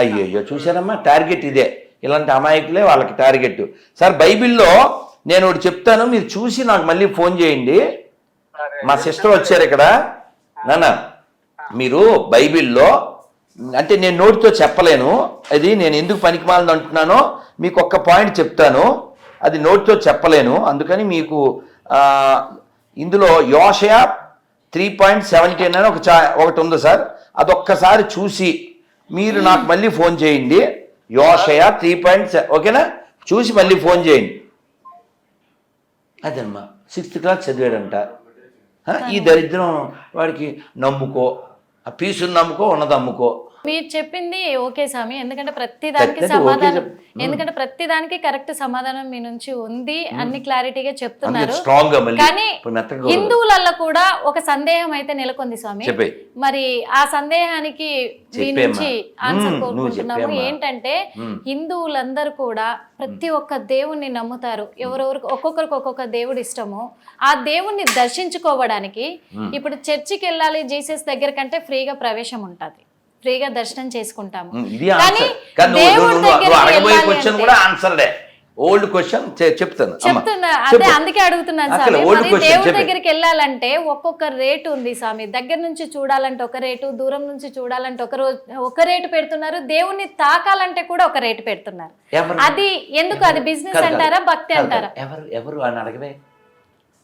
అయ్యయ్యో చూసారమ్మా టార్గెట్ ఇదే. ఇలాంటి అమాయకులే వాళ్ళకి టార్గెట్ సార్ బైబిల్లో నేను ఒకటి చెప్తాను మీరు చూసి నాకు మళ్ళీ ఫోన్ చేయండి. మా సిస్టర్ వచ్చారు ఇక్కడ. నాన్న మీరు బైబిల్లో అంటే నేను నోటితో చెప్పలేను. అది నేను ఎందుకు పనికిమాలని అంటున్నానో మీకు ఒక్క పాయింట్ చెప్తాను. అది నోటితో చెప్పలేను. అందుకని మీకు ఇందులో యోషయ త్రీ పాయింట్ సెవెంటీన్ అని ఒక చా ఒకటి ఉంది సార్. అదొక్కసారి చూసి మీరు నాకు మళ్ళీ ఫోన్ చేయండి. యోషయ త్రీ పాయింట్ ఓకేనా చూసి మళ్ళీ ఫోన్ చేయండి. అదమ్మా సిక్స్త్ క్లాస్ చదివాడంట. ఈ దరిద్రం వాడికి నమ్ముకో ఆ పీసుని నమ్ముకో ఉన్నది అమ్ముకో మీరు చెప్పింది ఓకే స్వామి. ఎందుకంటే ప్రతి దానికి సమాధానం ఎందుకంటే ప్రతి దానికి కరెక్ట్ సమాధానం మీ నుంచి ఉంది అన్ని క్లారిటీగా చెప్తున్నారు. కానీ హిందువులలో కూడా ఒక సందేహం అయితే నెలకొంది స్వామి. మరి ఆ సందేహానికి మీ. నుంచి ఆన్సర్ కోరుకుంటున్నాము. ఏంటంటే. హిందువులందరూ కూడా ప్రతి ఒక్క దేవుణ్ణి నమ్ముతారు. ఎవరెవరికి ఒక్కొక్కరికి ఒక్కొక్క దేవుడు ఇష్టము. ఆ దేవుణ్ణి దర్శించుకోవడానికి ఇప్పుడు చర్చికి వెళ్ళాలి జీసస్ దగ్గర కంటే ఫ్రీగా ప్రవేశం ఉంటుంది. ఫ్రీగా దర్శనం చేసుకుంటాము. ఇది కానీ ఆన్సర్ కానీ నువ్వు దేవుడి దగ్గరికి అడగబోయే వెళ్ళాలి క్వశ్చన్ అంటే- కూడా ఆన్సర్డే ఓల్డ్ క్వశ్చన్ చెప్తాను. చెప్తున్నా. అదే. అందుకే అడుగుతున్నాను స్వామి. మరి దేవుడి. దగ్గరికి వెళ్ళాలంటే ఒక్కొక్క రేటు ఉంది స్వామి. దగ్గర నుంచి చూడాలంటే ఒక రేటు దూరం నుంచి చూడాలంటే ఒక రోజు ఒక రేటు పెడుతున్నారు. దేవుణ్ణి తాకాలంటే కూడా ఒక రేటు పెడుతున్నారు. ఎవరు? అది ఎందుకు? అది బిజినెస్ కాదు, కాదు. అంటారా భక్తి కాదు, అంటారా? కాదు. ఎవరు ఎవరు అని అడగవే.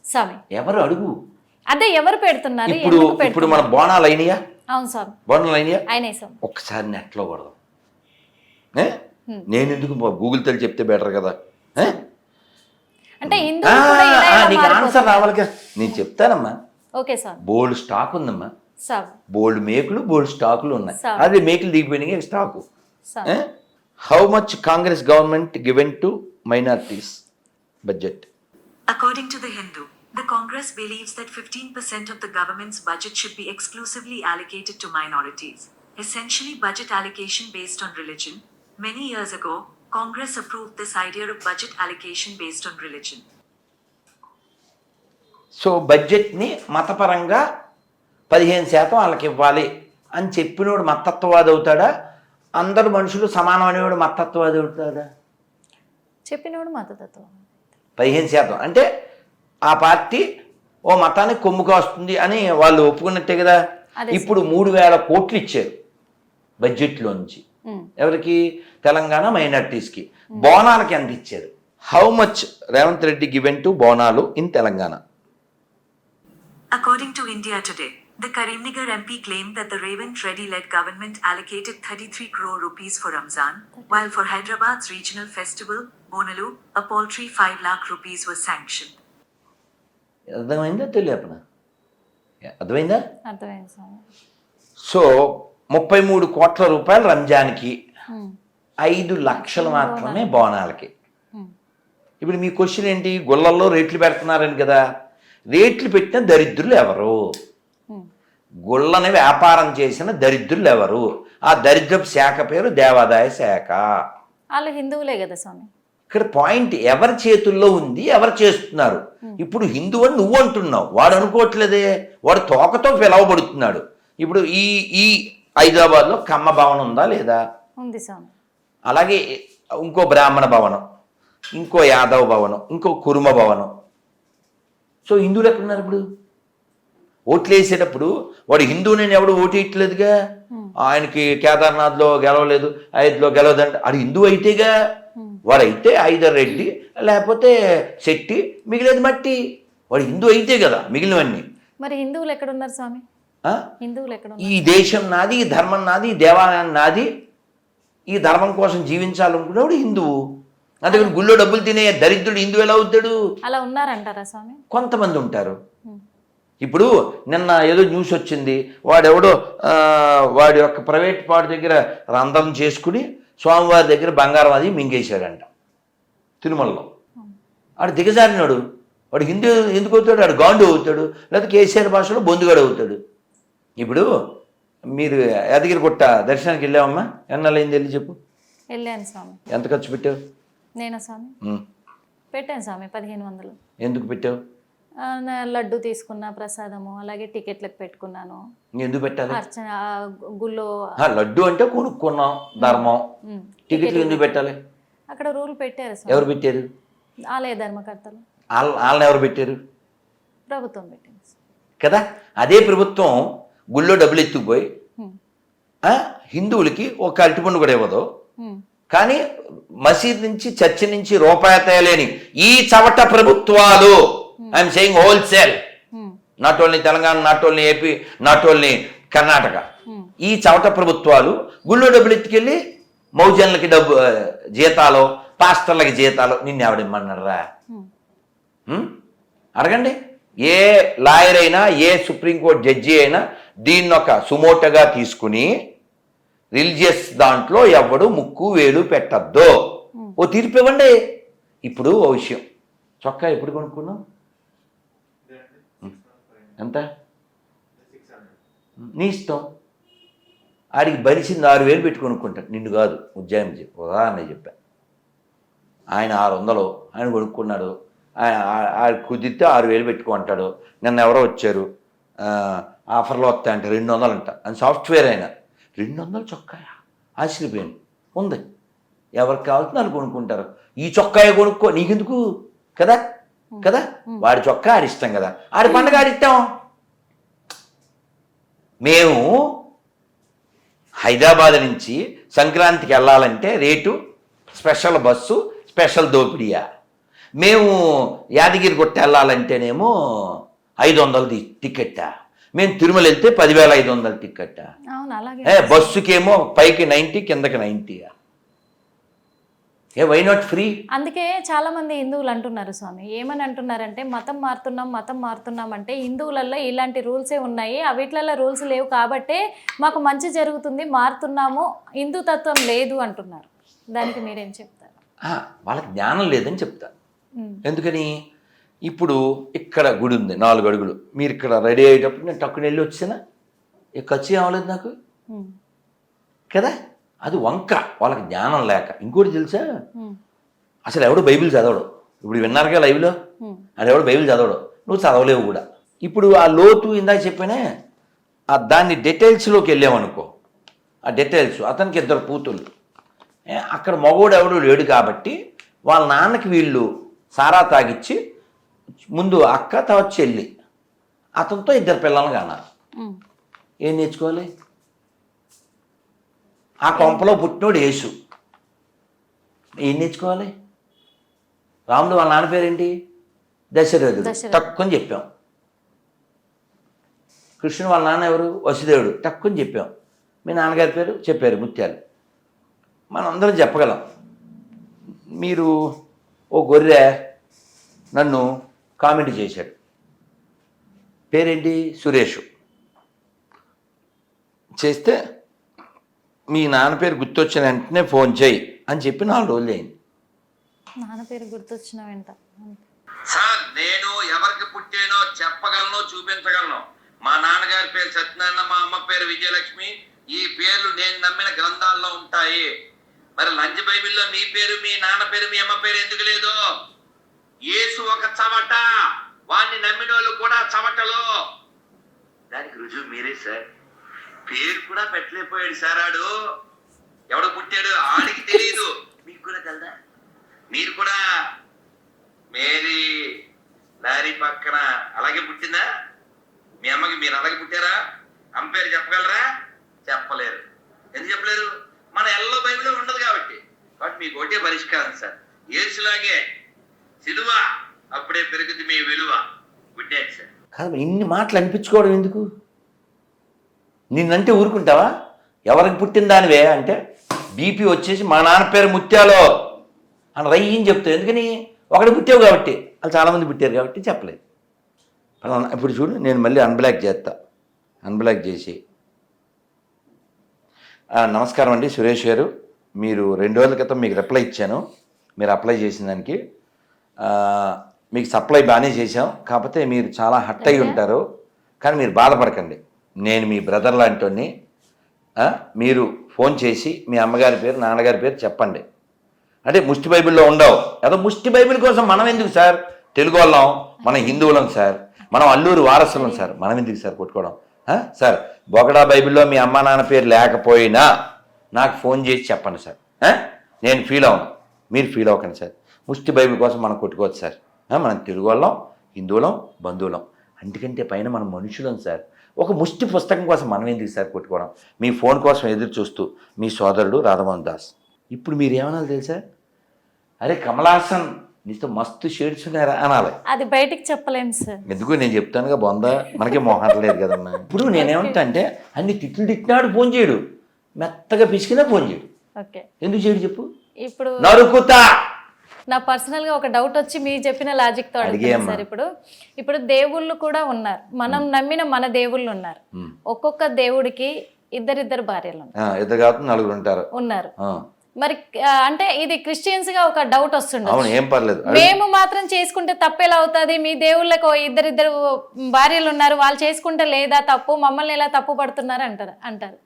స్వామి. ఎవరు అడుగు? అదే ఎవరు పెడుతున్నారు? ఇప్పుడు ఎందుకు ఇప్పుడు మన పెడుతున్నారు? బోనాలు అయినాయా? అవును స్వామి బోనాలు అయినాయా స్వామి ఒక్కసారి నెట్లో కొడదాం? నేను ఎందుకు గూగుల్ తల్లి చెప్తే బెటర్ కదా? అంటే నీకు ఆన్సర్. రావాలి కదా నేను చెప్తానమ్మా. ఓకే స్వామి బోల్డ్ స్టాక్ ఉందమ్మా. బోల్డ్ మేకులు బోల్డ్ స్టాకులు ఉన్నాయి. సరే. అదే మేకులు దిగిపోయినాయి stock. How much Congress government given to minorities budget According to the Hindu, the Congress believes that 15% of the government's budget should be exclusively allocated to minorities, essentially budget allocation based on religion. Many years ago, Congress approved this idea of budget allocation based on religion. So బడ్జెట్ని మతపరంగా పదిహేను శాతం వాళ్ళకి ఇవ్వాలి అని చెప్పినోడు మతత్వవాది అవుతాడా అందరు మనుషులు సమానం అనేవాడు మతత్వవాది అవుతాడా చెప్పినోడు మతతత్వం పదిహేను శాతం అంటే ఆ పార్టీ ఓ మతానికి కొమ్ము కాస్తుంది అని వాళ్ళు ఒప్పుకున్నట్టే కదా ఇప్పుడు మూడు వేల కోట్లు ఇచ్చారు బడ్జెట్లో నుంచి. ఎవరికి తెలంగాణ మైనార్టీస్కి బోనాలకి ఎంత ఇచ్చారు how much Revanth Reddy given to Bonalu in Telangana According to India Today, the Karimnagar MP claimed that the Revant Reddy led government allocated 33 crore rupees for Ramzan, while for Hyderabad's regional festival, Bonalu, a paltry 5 lakh rupees was sanctioned. అర్థమైందా తెలియపన? అర్థమైందా? అర్థమైంది స్వామి so ముప్పై మూడు కోట్ల రూపాయలు రంజాన్కి ఉమ్. ఐదు లక్షలు మాత్రమే బోనాలకి. ఉమ్. ఇప్పుడు మీ క్వశ్చన్ ఏంటి? గుళ్ళల్లో రేట్లు పెడుతున్నారని కదా. రేట్లు పెట్టిన దరిద్రులు ఎవరు. గుళ్ళని వ్యాపారం చేసిన దరిద్రులు ఎవరు? ఆ దరిద్రపు శాఖ పేరు దేవాదాయ శాఖ. వాళ్ళు హిందువులే కదా స్వామి. ఇక్కడ పాయింట్ ఎవరి చేతుల్లో ఉంది ఎవరు చేస్తున్నారు? ఇప్పుడు హిందూ అని నువ్వు అంటున్నావు. వాడు అనుకోవట్లేదే. వాడు తోకతో పిలవబడుతున్నాడు ఇప్పుడు ఈ ఈ హైదరాబాద్లో కమ్మ భవనం ఉందా లేదా? అలాగే ఇంకో బ్రాహ్మణ భవనం ఇంకో యాదవ భవనం ఇంకో కురుమ భవనం. సో హిందువులు ఎక్కడున్నారు ఇప్పుడు? ఓట్లు వేసేటప్పుడు వాడు హిందువుని ఎవడు ఓటు వేయట్లేదుగా? ఆయనకి కేదార్నాథ్లో గెలవలేదు ఐదులో గెలవదంటే. అది హిందువు అయితేగా? వాడైతే ఐదర్ రెడ్డి లేకపోతే శెట్టి మిగిలేదు మట్టి. వాడు హిందూ అయితే కదా మిగిలినవన్నీ. మరి హిందువులు ఎక్కడున్నారు స్వామి? ఆ? హిందువులు ఎక్కడున్నారు? ఈ దేశం నాది ఈ ధర్మం నాది ఈ దేవాలయం నాది. ఈ ధర్మం కోసం జీవించాలనుకునేవాడు హిందువు. అందుకని గుళ్ళో డబ్బులు తినే దరిద్రుడు హిందువు ఎలా అవుతాడు? అలా ఉన్నారంటారా స్వామి? కొంతమంది ఉంటారు. ఇప్పుడు నిన్న ఏదో న్యూస్ వచ్చింది వాడెవడో వాడి యొక్క ప్రైవేట్ పాడు దగ్గర రంధ్రం చేసుకుని స్వామివారి దగ్గర బంగారం అది మింగేశాడంట. తిరుమలలో. ఆడు దిగజారినాడు. వాడు హిందూ ఎందుకు అవుతాడు? ఆడు గాండు అవుతాడు. లేకపోతే కేసీఆర్ భాషలో బొందుగాడు అవుతాడు. ఇప్పుడు మీరు యాదగిరిగుట్ట దర్శనానికి వెళ్ళావమ్మా? ఎన్నాళ్ళైంది వెళ్ళి చెప్పు. వెళ్ళాను స్వామి. ఎంత ఖర్చు పెట్టావు? నేనా స్వామి. పెట్టాను స్వామి పదిహేను వందలు. ఎందుకు పెట్టావు? లడ్డు తీసుకున్న ప్రసాదము అలాగే టికెట్లకు పెట్టుకున్నాను. ఎందుకు పెట్టాలి? అర్చన గుళ్ళో లడ్డు అంటే కొనుక్కున్నాం ధర్మం. టికెట్లు ఎందుకు పెట్టాలి? అక్కడ రూల్ పెట్టారు. ఎవరు పెట్టారు? ఆలయ ధర్మకర్తలు. వాళ్ళ వాళ్ళని ఎవరు పెట్టారు? ప్రభుత్వం పెట్టింది కదా? అదే ప్రభుత్వం గుళ్ళో డబ్బులు ఎత్తుకుపోయి హిందువులకి ఒక అరటిపండు కూడా ఇవ్వదు. కానీ మసీద్ నుంచి చర్చి నుంచి రూపాయి తేలేని ఈ చవట ప్రభుత్వాలు I'm saying wholesale not only Telangana not only AP not only Karnataka ఈ చవట ప్రభుత్వాలు గుళ్ళో డబ్బులు ఎత్తుకెళ్ళి మౌజన్లకి డబ్బు జీతాలు పాస్టర్లకి జీతాలు నిన్ను ఎవడిమ్మన్నారా అడగండి. ఏ లాయర్ అయినా ఏ సుప్రీంకోర్టు జడ్జి అయినా దీన్ని ఒక సుమోటగా తీసుకుని రిలీజియస్ దాంట్లో ఎవడు ముక్కు వేలు పెట్టద్దు. ఓ తీర్పు ఇవ్వండి. ఇప్పుడు ఓ విషయం. చొక్కా ఎప్పుడు కొనుక్కున్నావు? ఎంత? నీ ఇష్టం. ఆడికి బలిసింది ఆరు వేలు పెట్టి కొనుక్కుంటాడు నిన్ను కాదు ఉజ్జాయం చెప్పు. ఉదాహరణ చెప్పా. ఆయన ఆరు వందలు ఆయన కొనుక్కున్నాడు. ఆయన ఆ- ఆ కుదిరితే ఆరు వేలు పెట్టుకుంటాడు నిన్న ఎవరో వచ్చారు. ఆఫర్లో వస్తాయంట రెండు వందలు అంట. అని సాఫ్ట్వేర్ ఆయన రెండు వందలు చొక్కాయా? ఆశ్చర్యపోయాను. ఉంది. ఎవరికి కావాల్సిన వాళ్ళు కొనుక్కుంటారు. ఈ చొక్కాయ కొనుక్కో. నీకెందుకు? కదా? కదా? వాడి చొక్కా ఆడి ఇష్టం కదా. ఆడి పండుగ ఆడిస్తాం. మేము హైదరాబాద్ నుంచి సంక్రాంతికి వెళ్ళాలంటే రేటు స్పెషల్ బస్సు స్పెషల్ దోపిడియా. మేము యాదగిరి గుట్ట వెళ్ళాలంటేనేమో ఐదు వందలు టికెట్టా మేము తిరుమల వెళ్తే పదివేల ఐదు వందల ఏ బస్సుకేమో పైకి నైంటీ కిందకి నైంటీయా. ఏ వై నాట్ ఫ్రీ అందుకే చాలా మంది హిందువులు అంటున్నారు స్వామి. ఏమని అంటున్నారంటే మతం మారుతున్నాం మతం మారుతున్నాం అంటే హిందువులలో ఇలాంటి రూల్సే ఉన్నాయి. అవిట్లలో రూల్స్ లేవు కాబట్టే మాకు మంచి జరుగుతుంది మారుతున్నాము హిందూ తత్వం లేదు అంటున్నారు. దానికి మీరేం చెప్తారు? వాళ్ళకి జ్ఞానం లేదని చెప్తా. ఉమ్, ఎందుకని? ఇప్పుడు ఇక్కడ గుడి ఉంది నాలుగు అడుగులు. మీరు ఇక్కడ రెడీ అయ్యేటప్పుడు నేను టక్కుని వెళ్ళి వచ్చినా? ఇక ఖర్చు అవ్వలేదు నాకు? కదా? అది వంక వాళ్ళకి జ్ఞానం లేక. ఇంకోటి తెలుసా? అసలు ఎవడు బైబిల్ చదవడు? ఇప్పుడు విన్నారుగా లైవ్లో? అది ఎవడు బైబిల్ చదవడు? నువ్వు చదవలేవు కూడా. ఇప్పుడు ఆ లోతు ఇందాక చెప్పానే ఆ దాన్ని డీటెయిల్స్లోకి వెళ్ళామనుకో. ఆ డీటెయిల్స్ అతనికి ఇద్దరు కూతుళ్ళు అక్కడ మగోడు ఎవడు లేడు కాబట్టి వాళ్ళ నాన్నకి వీళ్ళు సారా తాగిచ్చి ముందు అక్క తర్వాత చెల్లి. అతనితో ఇద్దరు పిల్లలు కన్నారు. ఉమ్, ఏం నేర్చుకోవాలి? ఆ కొంపలో పుట్టినోడు యేసు. ఏం నేర్చుకోవాలి? రాముడు వాళ్ళ నాన్న పేరేంటి? దశరథుడు. తక్కువని చెప్పాం. కృష్ణుడు వాళ్ళ నాన్న ఎవరు? వసుదేవుడు. తక్కువని చెప్పాం. మీ నాన్నగారి పేరు? చెప్పారు ముత్యాలు. మనం అందరం చెప్పగలం. మీరు ఓ గొర్రె నన్ను కామెంట్ చేశాడు. పేరేంటి? సురేష్. చేస్తే మీ నాన్న పేరు గుర్తొచ్చిన వెంటనే ఫోన్ చేయి అని చెప్పి నాలుగు రోజులు అయింది. నాన్న పేరు గుర్తొచ్చిన వెంట. సార్ నేను ఎవరికి పుట్టానో చెప్పగలను చూపించగలను. మా నాన్నగారి పేరు సత్యనారాయణ మా అమ్మ పేరు విజయలక్ష్మి. ఈ పేర్లు నేను నమ్మిన గ్రంథాల్లో ఉంటాయి. మరి లంచ్ బైబిల్లో మీ పేరు మీ నాన్న పేరు మీ అమ్మ పేరు ఎందుకు లేదు? యేసు ఒక చవట. వాణ్ణి నమ్మిన వాళ్ళు కూడా చవటలు. దానికి రుజువు మీరే సార్. పేరు కూడా పెట్టలేకపోయాడు సార్ ఆడు ఎవడు పుట్టాడు? ఆడికి తెలియదు మీకు కూడా తెలదా? మీరు కూడా మేరీ లారీ పక్కన అలాగే పుట్టిందా? మీ అమ్మకి మీరు అలాగే పుట్టారా? అమ్మ పేరు చెప్పగలరా? చెప్పలేరు. ఎందుకు చెప్పలేరు? మన ఎల్లో బైబిల్లో ఉండదు కాబట్టి. కాబట్టి మీకు ఒకటే పరిష్కారం సార్. ఏసులాగే సిలువ అప్పుడే పెరుగుతుంది మీ విలువ. Good night sir. కాదు ఇన్ని మాటలు అనిపించుకోవడం ఎందుకు? నిన్నంటే ఊరుకుంటావా? ఎవరికి పుట్టిన దానివే అంటే బీపీ వచ్చేసి మా నాన్న పేరు ముత్యాలో అని రయ్యని చెప్తావు. ఎందుకని? ఒకటి పుట్టావు కాబట్టి. వాళ్ళు చాలామంది పుట్టారు కాబట్టి చెప్పలేదు. ఇప్పుడు చూడు నేను మళ్ళీ అన్బ్లాక్ చేస్తా. అన్బ్లాక్ చేసి. నమస్కారం అండి సురేష్ గారు. మీరు రెండు రోజుల క్రితం మీకు రిప్లై ఇచ్చాను. మీరు అప్లై చేసిన దానికి. మీకు సప్లై బాగానే చేశాం. కాకపోతే మీరు చాలా హట్ అయి ఉంటారు. కానీ మీరు బాధపడకండి. నేను మీ బ్రదర్ లాంటి మీరు ఫోన్ చేసి మీ అమ్మగారి పేరు నాన్నగారి పేరు చెప్పండి. అంటే ముష్టి బైబిల్లో ఉండవు. అదో ముష్టి బైబిల్ కోసం మనం ఎందుకు సార్? తెలుగు వాళ్ళం మనం హిందువులం సార్. మనం అల్లూరు వారసులం సార్. మనం ఎందుకు సార్ కొట్టుకోవడం? సార్ బొగడా బైబిల్లో మీ అమ్మ నాన్న పేరు లేకపోయినా నాకు ఫోన్ చేసి చెప్పండి సార్. నేను ఫీల్ అవును. మీరు ఫీల్ అవ్వకండి సార్. ముష్టి బైబిల్ కోసం మనం కొట్టుకోవచ్చు సార్. మనం తెలుగు వాళ్ళం హిందువులం బంధువులం. అందుకంటే పైన మనం మనుషులం సార్. ఒక ముష్టి పుస్తకం కోసం మనం ఎందుకు సార్ కొట్టుకోవడం? మీ ఫోన్ కోసం ఎదురు చూస్తూ మీ సోదరుడు రాధమోహన్ దాస్. ఇప్పుడు మీరు ఏమనాలి తెలుసా? అరే కమలాసన్ నీతో మస్తు షేడ్స్ ఉన్నారా అనాలి. అది బయటికి చెప్పలేము సార్. ఎందుకు? నేను చెప్తానుగా బొంద. మనకే లేదు కదమ్మా ఇప్పుడు నేనేమంటా అంటే అన్ని తిట్లు తిట్టినాడు ఫోన్ చేయడు. మెత్తగా పిసికినా ఫోన్ చేయడు. ఓకే. ఎందుకు చేయడు చెప్పు? ఇప్పుడు నరుకుతా! నా పర్సనల్గా ఒక డౌట్ వచ్చి మీరు చెప్పిన లాజిక్తో. సార్ ఇప్పుడు. ఇప్పుడు దేవుళ్ళు కూడా ఉన్నారు. మనం నమ్మిన మన దేవుళ్ళు ఉన్నారు. ఒక్కొక్క దేవుడికి ఇద్దరిద్దరు భార్యలు ఇద్దరు కాదు నలుగురు ఉంటారు. ఉన్నారు. మరి అంటే ఇది క్రిస్టియన్స్గా ఒక డౌట్ వస్తుండదు అవును ఏం పర్లేదు. మేము మాత్రం చేసుకుంటే తప్పు ఎలా అవుతుంది? మీ దేవుళ్ళకి ఇద్దరిద్దరు భార్యలు ఉన్నారు. వాళ్ళు చేసుకుంటే లేదా తప్పు? మమ్మల్ని ఎలా తప్పు పడుతున్నారు అంటారు అంటారు.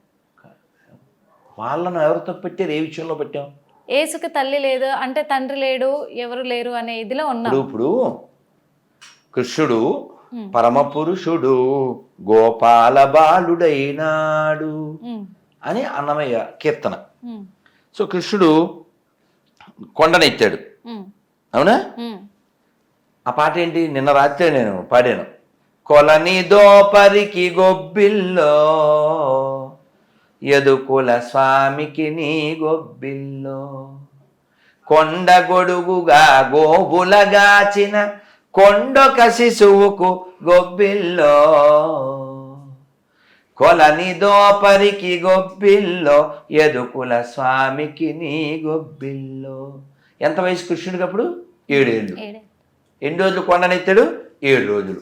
వాళ్ళను ఎవరు తప్పు పెట్టారు? ఏ విషయంలో పెట్టాం? ఏసుకి తల్లి లేదు అంటే తండ్రి లేడు ఎవరు లేరు అనే ఇదిలో ఉన్నాం. ఇప్పుడు కృష్ణుడు. పరమ పురుషుడు గోపాల బాలుడైనాడు అని అన్నమయ్య కీర్తన. సో కృష్ణుడు కొండనెత్తాడు అవునా. ఆ పాట ఏంటి? నిన్న రాత్రి నేను పాడాను. కొలని దోపరికి గొబ్బిల్లో యదుకుల స్వామికి నీ గొబ్బిల్లో. కొండ గొడుగుగా గోబులగాచిన కొండొక శిశువుకు గొబ్బిల్లో. కొలని దోపరికి గొబ్బిల్లో యదుకుల స్వామికి నీ గొబ్బిల్లో. ఎంత వయసు కృష్ణుడికి అప్పుడు? ఏడేళ్ళు ఏడే. ఎన్ని రోజులు కొండనెత్తాడు ఏడు రోజులు.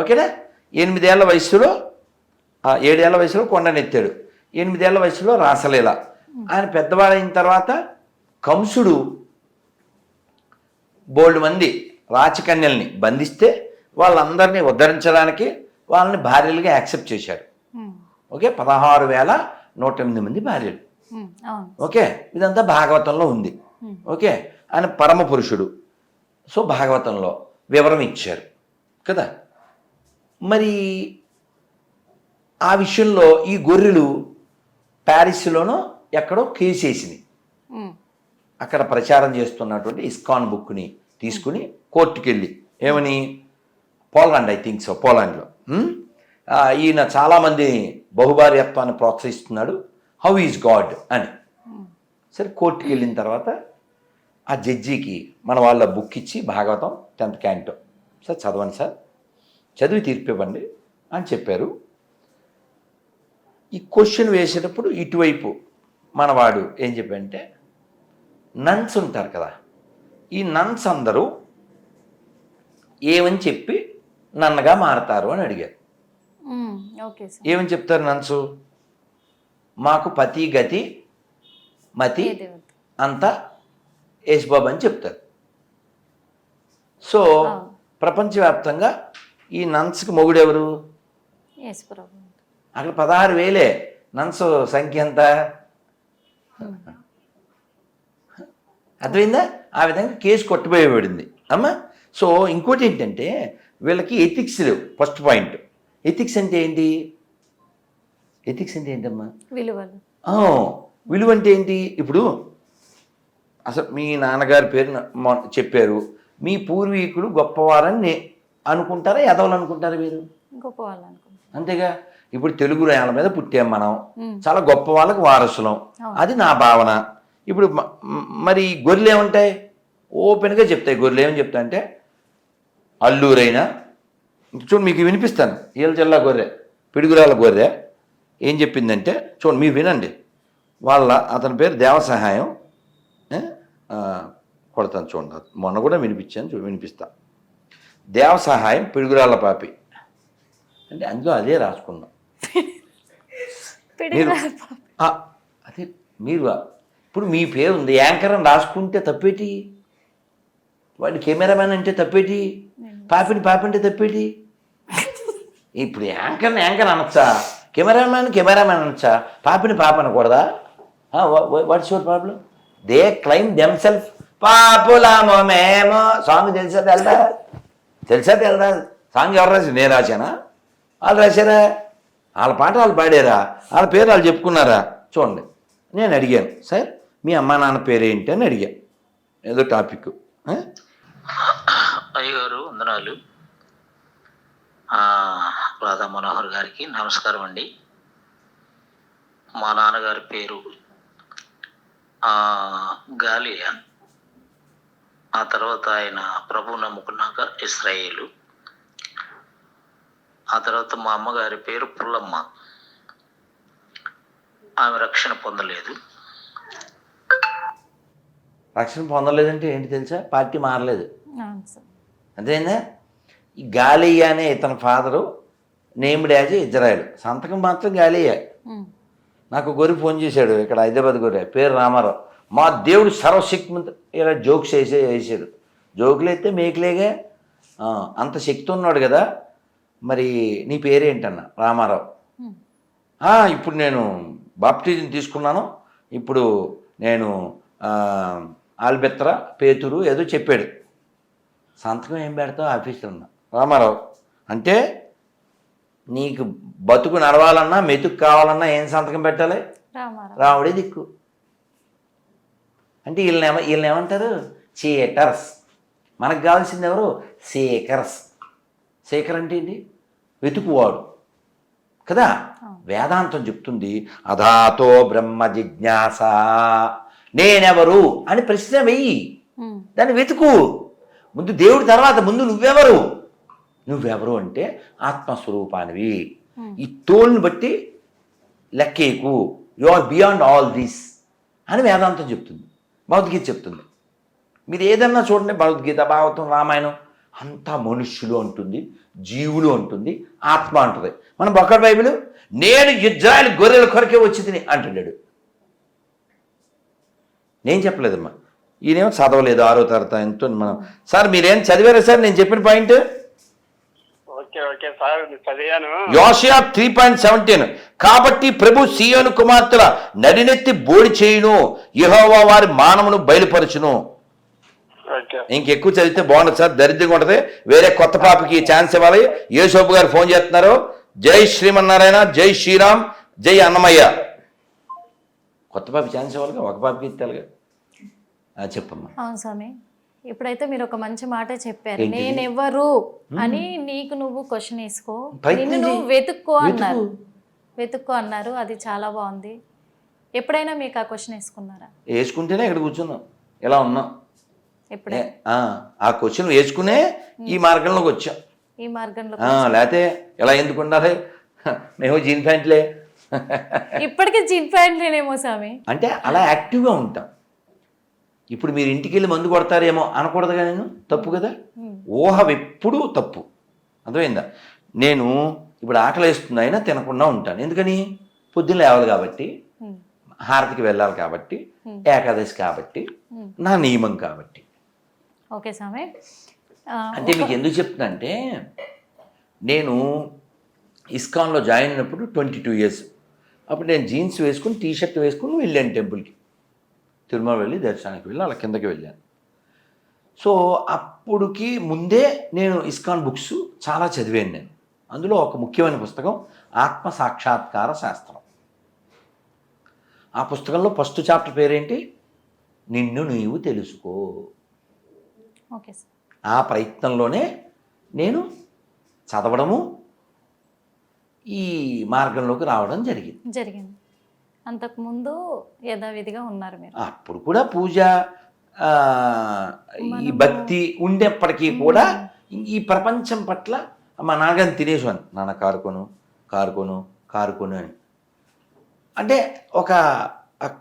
ఓకేనా? ఎనిమిదేళ్ళ వయసులో ఏడేళ్ళ వయసులో కొండనెత్తాడు ఎనిమిదేళ్ళ వయసులో రాసలీల. ఆయన పెద్దవాడైన తర్వాత కంసుడు బోల్డ్ మంది రాచకన్యల్ని బంధిస్తే వాళ్ళందరినీ ఉద్ధరించడానికి వాళ్ళని భార్యలుగా యాక్సెప్ట్ చేశాడు. ఉమ్, ఓకే పదహారు వేల నూట ఎనిమిది మంది భార్యలు. ఓకే ఇదంతా భాగవతంలో ఉంది. ఓకే ఆయన పరమ పురుషుడు. సో భాగవతంలో వివరం ఇచ్చారు. కదా? మరి ఆ విషయంలో ఈ గొర్రెలు ప్యారిస్లోనో ఎక్కడో ఉమ్, అక్కడ ప్రచారం చేస్తున్నటువంటి ఇస్కాన్ బుక్ని తీసుకుని కోర్టుకి వెళ్ళి ఏమని? పోలాండ్ ఐ థింక్ సో పోలాండ్లో. ఈయన చాలామంది బహుభార్యత్వాన్ని ప్రోత్సహిస్తున్నాడు. హౌ ఈజ్ గాడ్ అని. సరే కోర్టుకి వెళ్ళిన తర్వాత ఆ జడ్జికి మన వాళ్ళ బుక్ ఇచ్చి భాగవతం టెన్త్ క్యాంటో. సార్ చదవండి సార్. చదివి తీర్పు ఇవ్వండి అని చెప్పారు. ఈ క్వశ్చన్ వేసేటప్పుడు ఇటువైపు మనవాడు ఏం చెప్పంటే నన్స్ ఉంటారు కదా ఈ నన్స్ అందరూ ఏమని చెప్పి నన్నగా మారతారు అని అడిగారు. ఏమని చెప్తారు నన్సు? మాకు పతి గతి మతి? అంతా యేసుబాబు అని చెప్తారు. సో. ప్రపంచవ్యాప్తంగా ఈ నన్స్కి మొగుడెవరు? అక్కడ పదహారు వేలే. నన్స్ సంఖ్య ఎంత? అర్థమైందా? ఆ విధంగా కేసు కొట్టుపోయబడింది అమ్మా సో ఇంకోటి ఏంటంటే వీళ్ళకి ఎథిక్స్ లేవు. First point. ఎథిక్స్ అంటే ఏంటి? ఎథిక్స్ అంటే ఏంటమ్మా? విలువలు. ఆ, విలువ అంటే ఏంటి? ఇప్పుడు అసలు మీ నాన్నగారి పేరు చెప్పారు. మీ పూర్వీకులు గొప్పవారని అనుకుంటారా ఎదవలు అనుకుంటారా మీరు? గొప్ప వాళ్ళు అనుకుంటా అంతేగా? ఇప్పుడు తెలుగు నేల మీద పుట్టాం మనం. చాలా గొప్ప వాళ్ళకి వారసులం. అది నా భావన. ఇప్పుడు మరి గొర్రెలు ఏముంటాయి? ఓపెన్గా చెప్తాయి. గొర్రెలు ఏమని చెప్తాయి అంటే అల్లూరైనా చూడు మీకు వినిపిస్తాను. ఈల జిల్లా గొర్రె పిడుగురాల గొర్రె ఏం చెప్పిందంటే చూడండి మీరు వినండి. వాళ్ళ అతని పేరు దేవసహాయం. కొడతాను చూడండి. మొన్న కూడా వినిపించాను చూ వినిపిస్తా. దేవసహాయం పిడుగురాల పాపి. అంటే అందులో అదే రాసుకున్నాం. మీరు అదే మీరు ఇప్పుడు మీ పేరు ఉంది యాంకర్ అని రాసుకుంటే తప్పేటి? వాడి కెమెరామ్యాన్ అంటే తప్పేటి? పాపిని పాపి అంటే తప్పేటి? ఇప్పుడు యాంకర్ని యాంకర్ అనొచ్చా? కెమెరామ్యాన్ కెమెరామ్యాన్ అనొచ్చా? పాపిని పాప అనకూడదా? What's your problem they claim them self పాపులము మేము. సాంగ్ తెలుసా తెలదా తెలుసా తెలదా సాంగ్ ఎవరు రాశారు నేను రాశానా? వాళ్ళు రాశారా? వాళ్ళ పాట వాళ్ళు పాడారా? వాళ్ళ పేరు వాళ్ళు చెప్పుకున్నారా? చూడండి. నేను అడిగాను. సార్ మీ అమ్మా నాన్న పేరు ఏంటి అని అడిగాను ఏదో టాపిక్ అయ్యగారు వందనాలు. రాధా మనోహర్ గారికి నమస్కారం అండి. మా నాన్నగారి పేరు గాలి గాలియా. ఆ తర్వాత ఆయన ప్రభు నమ్ముకున్నాక ఇస్రాయేలు. ఆ తర్వాత మా అమ్మగారి పేరు పుల్లమ్మ. ఆమె రక్షణ పొందలేదు. రక్షణ పొందలేదంటే ఏంటి తెలుసా? పార్టీ మారలేదు. అవును సార్. అంతేనా ఈ గాలియా అనే ఇతని ఫాదరు నేమ్డ్ యాజ్ ఇజ్రాయెల్. సంతకం మాత్రం గాలియా ఉమ్. నాకు గొర్రె ఫోన్ చేశాడు ఇక్కడ హైదరాబాద్ గొర్రె పేరు రామారావు. మా దేవుడు సర్వశక్తిమంత ఇలా జోక్స్ వేసే వేసాడు. జోకులు అయితే మేకులేగా ఆ, అంత శక్తి ఉన్నాడు కదా. మరి నీ పేరేంటన్న? రామారావు. ఉమ్. "ఆ, ఇప్పుడు నేను బాప్టిజం తీసుకున్నాను. ఇప్పుడు నేను ఆల్బెత్ర పేతురు ఏదో చెప్పాడు. సంతకం ఏం పెడతావు? ఆఫీసర్ అన్న రామారావు అంటే నీకు బతుకు నడవాలన్నా మెతుకు కావాలన్నా ఏం సంతకం పెట్టాలి? రాముడే దిక్కు. అంటే వీళ్ళని ఏమ వీళ్ళని ఏమంటారు? చీటర్స్ మనకు కావాల్సింది ఎవరు? సేకర్స్. సేకర్ అంటే ఏంటి? వెతుకువాడు. కదా? వేదాంతం చెప్తుంది అధాతో బ్రహ్మ జిజ్ఞాస నేనెవరు? అని ప్రశ్న వెయ్యి. దాన్ని వెతుకు. ముందు దేవుడి తర్వాత ముందు నువ్వెవరు? నువ్వెవరు అంటే ఆత్మస్వరూపానివి. ఈ తోల్ని బట్టి లెక్కేకు you are beyond all these అని వేదాంతం చెప్తుంది. భగవద్గీత చెప్తుంది. మీరు ఏదన్నా చూడండి భగవద్గీత భాగవతం రామాయణం. అంతా మనుష్యులు అంటుంది జీవులు అంటుంది ఆత్మ అంటుంది. మన బొక్కడు బైబిల్ నేను ఇజ్రాయల్ గొర్రెల కొరకే వచ్చి తిని అంటున్నాడు. నేను చెప్పలేదమ్మా. ఈయనేమో చదవలేదు ఆరో తరగతి ఎంతో మనం. సార్ మీరేం చదివారా సార్? నేను చెప్పిన పాయింట్? యోషియా త్రీ పాయింట్ సెవెంటీన్. కాబట్టి ప్రభు సీయోను కుమార్తెల నడినెత్తి బోడి చేయును. యెహోవా వారి మానవును బయలుపరచును. ఇంకెక్కువ చదివితే బాగుండదు సార్. దరిద్రంగా ఉంటుంది. వేరే కొత్త పాపకి ఛాన్స్ ఇవ్వాలి. యేసోబు గారు ఫోన్ చేస్తున్నారు. జై శ్రీమన్నారాయణ జై శ్రీరామ్ జై అన్నమయ్య. కొత్త పాపకి ఛాన్స్ ఇవ్వాలిగా? ఒక పాపకి ఇస్తారుగా ఆ, చెప్పమ్మా. అవును స్వామి. ఇప్పుడైతే మీరు ఒక మంచి మాట చెప్పారు. ఏంటిది? నేనెవ్వరు అని నీకు నువ్వు క్వశ్చన్ వేసుకో. నిన్ను నువ్వు. వెతుక్కో అన్నారు. వెతుకు. వెతుక్కో అన్నారు. అది చాలా బాగుంది. ఎప్పుడైనా మీకు ఆ క్వశ్చన్ వేసుకున్నారా? వేసుకుంటేనే ఇక్కడ కూర్చున్నాం. ఇలా ఉన్నాం? ఆ, ఆ క్వశ్చన్ వేసుకునే ఈ మార్గంలోకి వచ్చాం. ఈ మార్గంలో లేకపోతే ఇలా ఎందుకు ఉండాలి? మేము జీన్ ప్యాంట్లే. ఇప్పటికీ జీన్ ప్యాంట్లేనేమో స్వామి. అంటే అలా యాక్టివ్గా ఉంటాం. ఇప్పుడు మీరు ఇంటికి వెళ్ళి మందు కొడతారేమో అనకూడదుగా నేను? తప్పు కదా? ఊహ ఎప్పుడూ తప్పు. అర్థమైందా? నేను ఇప్పుడు ఆకలి వేస్తుంది అయినా తినకుండా ఉంటాను. ఎందుకని? పొద్దున్న లేవాలి కాబట్టి. హారతికి వెళ్ళాలి కాబట్టి ఏకాదశి కాబట్టి. నా నియమం కాబట్టి. ఓకే స్వామి. అంటే మీకు ఎందుకు చెప్తున్నంటే నేను ఇస్కాన్లో జాయిన్ అయినప్పుడు ట్వంటీ టూ ఇయర్స్. అప్పుడు నేను జీన్స్ వేసుకుని టీ షర్ట్ వేసుకుని వెళ్ళాను టెంపుల్కి. తిరుమల వెళ్ళి దర్శనానికి వెళ్ళి అలా కిందకి వెళ్ళాను. సో అప్పుడుకి ముందే నేను ఇస్కాన్ బుక్స్ చాలా చదివాను నేను. అందులో ఒక ముఖ్యమైన పుస్తకం ఆత్మ సాక్షాత్కార శాస్త్రం. ఆ పుస్తకంలో ఫస్ట్ చాప్టర్ పేరేంటి? నిన్ను నీవు తెలుసుకో. Okay sir. ఆ ప్రయత్నంలోనే నేను చదవడము ఈ మార్గంలోకి రావడం జరిగింది. జరిగింది. అంతకుముందు యథావిధిగా ఉన్నారు మీరు. అప్పుడు కూడా పూజ ఈ భక్తి ఉండేప్పటికీ కూడా ఈ ప్రపంచం పట్ల మా నాన్నగారిని తినేసాను నాన్న కారుకొను కారుకొను కారుకొను అని. అంటే ఒక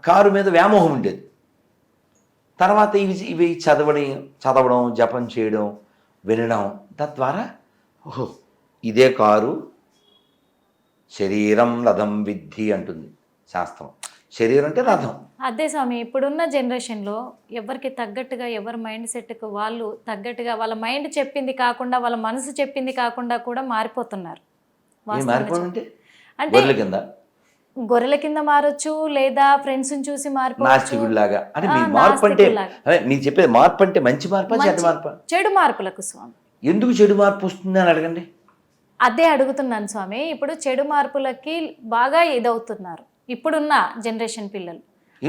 కారు మీద వ్యామోహం ఉండేది. తర్వాత ఇవి ఇవి చదవడం చదవడం జపం చేయడం వినడం తద్వారా ఓహో ఇదే కారు శరీరం రథం విద్ధి అంటుంది శాస్త్రం. శరీరం అంటే రథం. అదే స్వామి ఇప్పుడున్న జనరేషన్లో ఎవరికి తగ్గట్టుగా ఎవరి మైండ్ సెట్కి వాళ్ళు తగ్గట్టుగా వాళ్ళ మైండ్ చెప్పింది కాకుండా వాళ్ళ మనసు చెప్పింది కాకుండా కూడా మారిపోతున్నారు. అంటే? అంటే గొర్రెల కింద మారొచ్చు లేదా ఫ్రెండ్స్ చూసి మారిపోవచ్చు. నాస్తికుడిలాగా. అంటే మీ మార్పు అంటే. అదే మీరు చెప్పేది మార్పు అంటే మంచి మార్పా మంచి- మార్పా? చెడు మార్పులకు స్వామి. ఎందుకు చెడు మార్పు వస్తుంది అని అడగండి. అదే అడుగుతున్నాను స్వామి. ఇప్పుడు చెడు మార్పులకి బాగా ఇదవుతున్నారు. ఇప్పుడున్న జనరేషన్ పిల్లలు.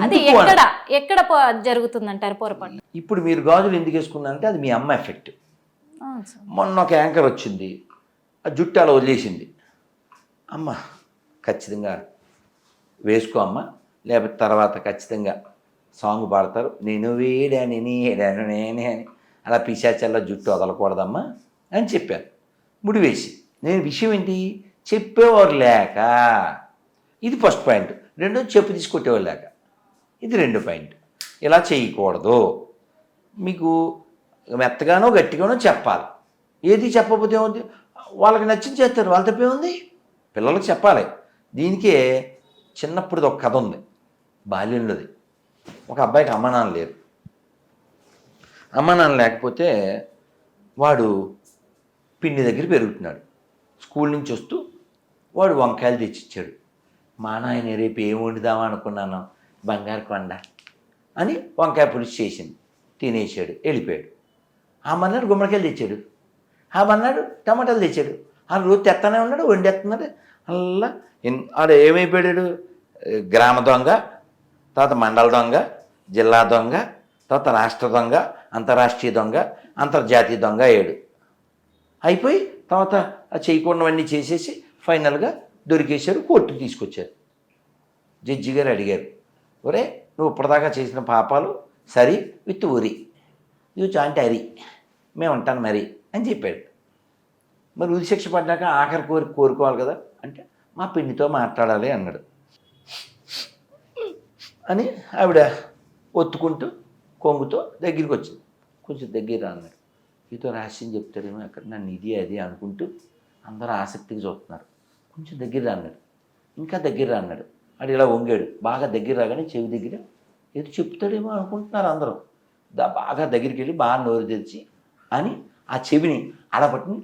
అది ఎక్కడ ఎక్కడ జరుగుతుందంటారు పొరపాటు ఇప్పుడు మీరు గాజులు ఎందుకు వేసుకున్నారంటే అది మీ అమ్మ ఎఫెక్ట్. మొన్న ఒక యాంకర్ వచ్చింది ఆ జుట్టు అలా వదిలేసింది. అమ్మ ఖచ్చితంగా వేసుకో అమ్మ. లేకపోతే తర్వాత ఖచ్చితంగా సాంగ్ పాడతారు. నేను వేడాని నీడాను నేనే అని. అలా పిశాచల్లా జుట్టు వదలకూడదమ్మా అని చెప్పాను ముడి వేసి. నేను విషయం ఏంటి? చెప్పేవారు లేక. ఇది ఫస్ట్ పాయింట్. రెండో చెప్పు తీసుకొట్టేవారు లేక. ఇది రెండు పాయింట్. ఇలా చేయకూడదు. మీకు మెత్తగానో గట్టిగానో చెప్పాలి. ఏది చెప్పకపోతే ఏముంది? వాళ్ళకి నచ్చింది చేస్తారు. వాళ్ళ తప్పే ఉంది పిల్లలకు చెప్పాలి. దీనికే చిన్నప్పుడు ఒక కథ ఉంది బాల్యంలోది. ఒక అబ్బాయికి అమ్మ నాన్న లేరు. అమ్మ నాన్న లేకపోతే వాడు పిన్ని దగ్గర పెరుగుతున్నాడు. స్కూల్ నుంచి వస్తూ వాడు వంకాయలు తెచ్చిచ్చాడు. మా నాయన రేపు ఏం వండుదామా అనుకున్నాను బంగారు కొండ అని వంకాయ పులుసు చేసింది. తినేసాడు వెళ్ళిపోయాడు. ఆ మన్నాడు గుమ్మడికాయలు తెచ్చాడు. ఆ మన్నాడు టమాటాలు తెచ్చాడు. ఆ రోజు తెత్తనే ఉన్నాడు వండేస్తున్నాడు. అల్లా ఎన్- ఏమైపోయాడు? గ్రామ దొంగ తర్వాత మండల దొంగ జిల్లా దొంగ తర్వాత రాష్ట్ర దొంగ అంతరాష్ట్రీయ దొంగ అంతర్జాతీయ దొంగ అయ్యాడు అయిపోయి తర్వాత చేయకూడవన్నీ చేసేసి ఫైనల్గా దొరికేశారు కోర్టుకు తీసుకొచ్చారు. జడ్జి గారు అడిగారు ఒరే నువ్వు ఇప్పటిదాకా చేసిన పాపాలు సరి విత్ ఊరి యూ చాంటి అరి మేము ఉంటాను మరి అని చెప్పాడు. మరి ఉరి శిక్ష పడ్డాక ఆఖరి కోరిక కోరుకోవాలి కదా అంటే మా పిన్నితో మాట్లాడాలి అన్నాడు. అని ఆవిడ ఒత్తుకుంటూ కొంగుతో దగ్గరికి వచ్చింది కొంచెం దగ్గర రా అన్నాడు. ఈతో రహస్యం చెప్తాడేమో అక్కడ. నన్ను ఇది అది అనుకుంటూ అందరూ ఆసక్తిగా చూస్తున్నారు. కొంచెం దగ్గర రా అన్నాడు. ఇంకా దగ్గర రా అన్నాడు. అది ఇలా వంగాడు. బాగా దగ్గర రాగానే చెవి దగ్గర ఏదో చెప్తాడేమో అనుకుంటున్నారు అందరూ. దా బాగా దగ్గరికి వెళ్ళి బాగా నోరు తెరిచి అని ఆ చెవిని అడపట్టుని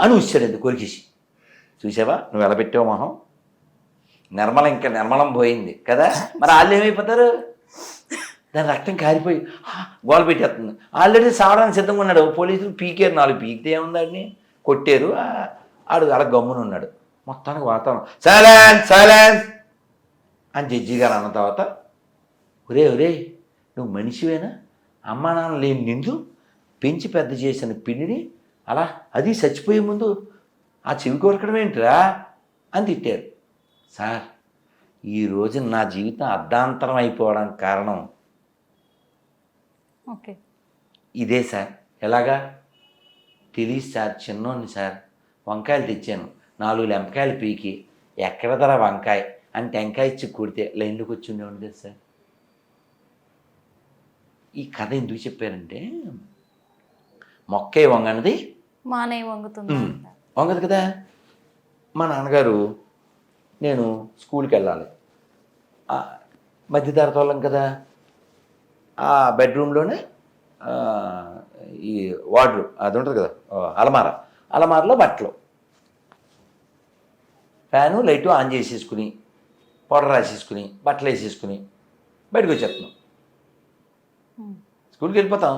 అని వచ్చాడు అది కొరికేసి. చూసావా? నువ్వు ఎలా పెట్టావు మొహం? నిర్మలం ఇంకా నిర్మలం పోయింది కదా? మరి వాళ్ళు ఏమైపోతారు? దాని రక్తం కారిపోయి గోల పెట్టేస్తుంది. ఆల్రెడీ సావడానికి సిద్ధంగా ఉన్నాడు. పోలీసులు పీకారు నాలుగు పీకితే ఏముందండి కొట్టారు. ఆడు అలా గమ్మున ఉన్నాడు. మొత్తానికి వాతావరణం. Silence silence! అని జడ్జి గారు అన్న తర్వాత ఒరే ఒరే నువ్వు మనిషివేనా? అమ్మా నాన్న లేని నిందు పెంచి పెద్ద చేసిన పిన్నిని అలా అది చచ్చిపోయే ముందు ఆ చెవి కొరకడం ఏంటిరా? అని తిట్టారు. సార్ ఈ రోజు నా జీవితం అర్ధాంతరం అయిపోవడానికి కారణం ఓకే. ఇదే సార్. ఎలాగా? తెలియదు సార్ చిన్నోడిని సార్. వంకాయలు తెచ్చాను. నాలుగు లెంపకాయలు పీకి. ఎక్కడ ధర వంకాయ? అని టెంకాయ ఇచ్చి కొడితే లైన్లోకి వచ్చి ఉండేవాడు కదా సార్. ఈ కథ ఎందుకు చెప్పారంటే మొక్కే వంగనది మానే వంగుతుంది. వంగదు కదా? మా నాన్నగారు నేను స్కూల్కి వెళ్ళాలి ఆ, మధ్య తరగతి కదా? ఆ బెడ్రూమ్లోనే ఈ వార్డ్రూమ్ అది ఉంటుంది కదా? అలమార. అలమారలో బట్టలు. ఫ్యాను లైటు ఆన్ చేసేసుకుని పౌడర్ రాసేసుకుని బట్టలు వేసేసుకుని బయటకు వచ్చేస్తున్నాం. స్కూల్కి వెళ్ళిపోతాం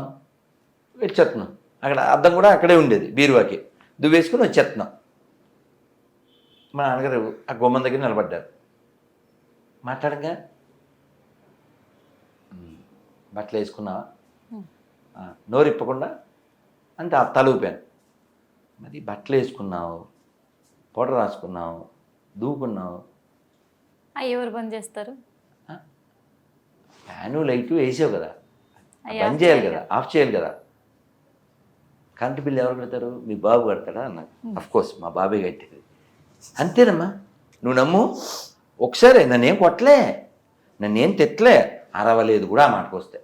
వచ్చేస్తున్నాం అక్కడ అద్దం కూడా అక్కడే ఉండేది బీరువాకి. దువ్వేసుకుని వచ్చేస్తున్నాం మా నాన్నగారు ఆ గుమ్మం దగ్గర నిలబడ్డారు. మాట్లాడంగా? "ఉమ్, బట్టలు వేసుకున్నావా? ఉమ్. "ఆ, నోరు ఇప్పకుండా అంటే ఆ తల ఊపాను. మరి బట్టలు వేసుకున్నావు పౌడర్ రాసుకున్నావు దూకున్నావు. ఎవరు బంద్ చేస్తారు? ఫ్యాను లైటు వేసావు కదా. ఆఫ్ చేయాలి కదా ఆఫ్ చేయాలి కదా. కరెంటు బిల్లు ఎవరు కడతారు? మీ బాబు కడతాడా? అన్నారు అఫ్ కోర్స్ మా బాబే కట్టేది. అంతేనమ్మా. నువ్వు నమ్ము. ఒకసారి నన్నేం కొట్టలే. నన్నేం తిట్టలే. అరవలేదు కూడా ఆ మాటకు వస్తే